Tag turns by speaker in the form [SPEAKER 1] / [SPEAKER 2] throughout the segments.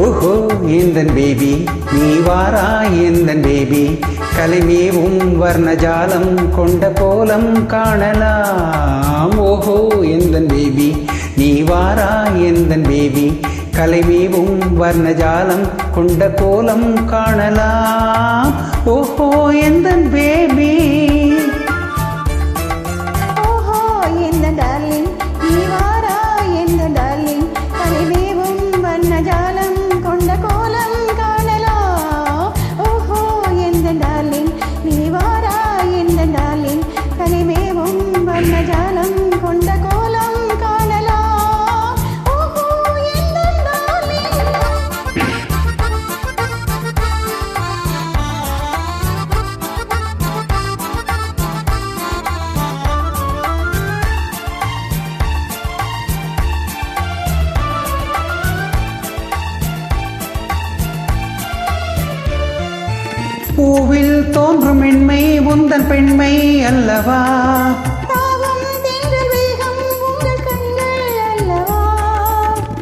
[SPEAKER 1] ஓஹோ ஏந்தன் பேபி நீ வாரா ஏந்தன் பேபி கலைமேவும் வர்ணஜாலம் கொண்ட கோலம் காணலாம். ஓஹோ எந்தன் பேபி நீ வாரா எந்தன் பேபி கலைமேவும் வர்ணஜாலம் கொண்ட கோலம் காணலாம். ஓஹோ எந்தன் பேபி பூவில் தோன்றும் மென்மை உந்தன் பெண்மை அல்லவா?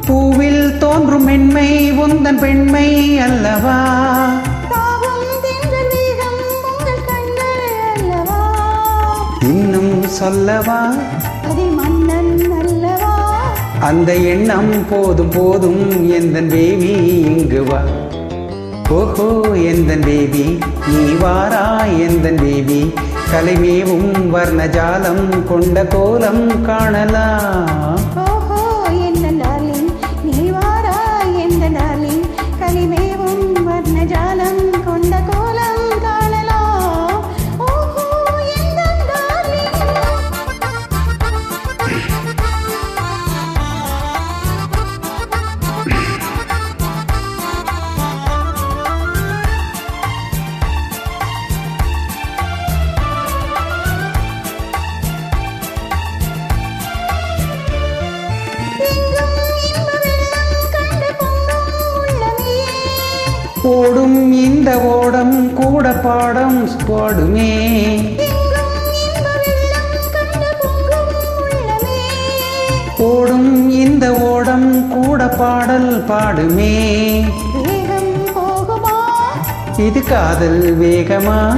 [SPEAKER 1] பூவில் தோன்றும் மென்மை உந்தன் பெண்மை அல்லவா? இன்னும் சொல்லவா? அந்த எண்ணம் போதும் போதும் எந்தன் பேபி இங்கு வா. ஓஹோ எந்தன் பேபி நீ வாரா எந்தன் பேபி கலைமேவும் வர்ணஜாலம் கொண்ட கோலம் காணலாம். ஓடும் இந்த ஓடம் கூட பாடம் பாடுமே. ஓடும் இந்த ஓடம் கூட பாடல் பாடுமே. இது காதல் வேகமா?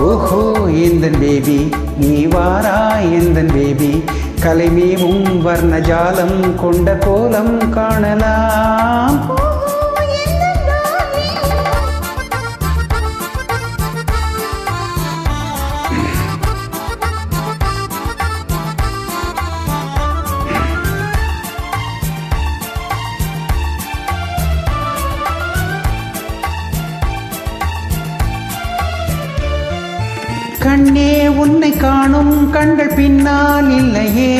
[SPEAKER 2] ஓஹோ
[SPEAKER 1] எந்தன் பேபி நீ வாரா எந்தன் பேபி. கலைமேவும் வர்ணஜாலம் கொண்ட கோலம் காணலாம். கண்ணே உன்னை காணும் கண்கள் பின்னால் இல்லையே.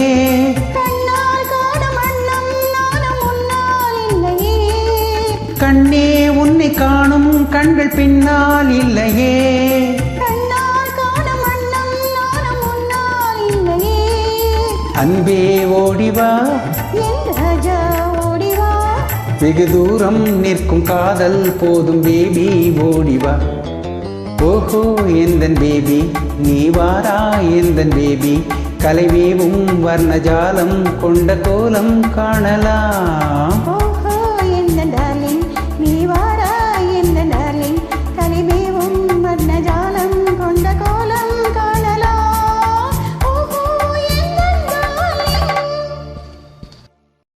[SPEAKER 1] கண்ணே உன்னை காணும் கண்கள் பின்னால் இல்லையே. அன்பே ஓடிவா வெகு தூரம் நிற்கும் காதல் போதும் பேபி ஓடிவா ஓஹோ எந்தன் பேபி நீ வாரா எந்தன் பேபி. கலைவேவும் வர்ணஜாலம் கொண்ட கோலம் காணலாம்.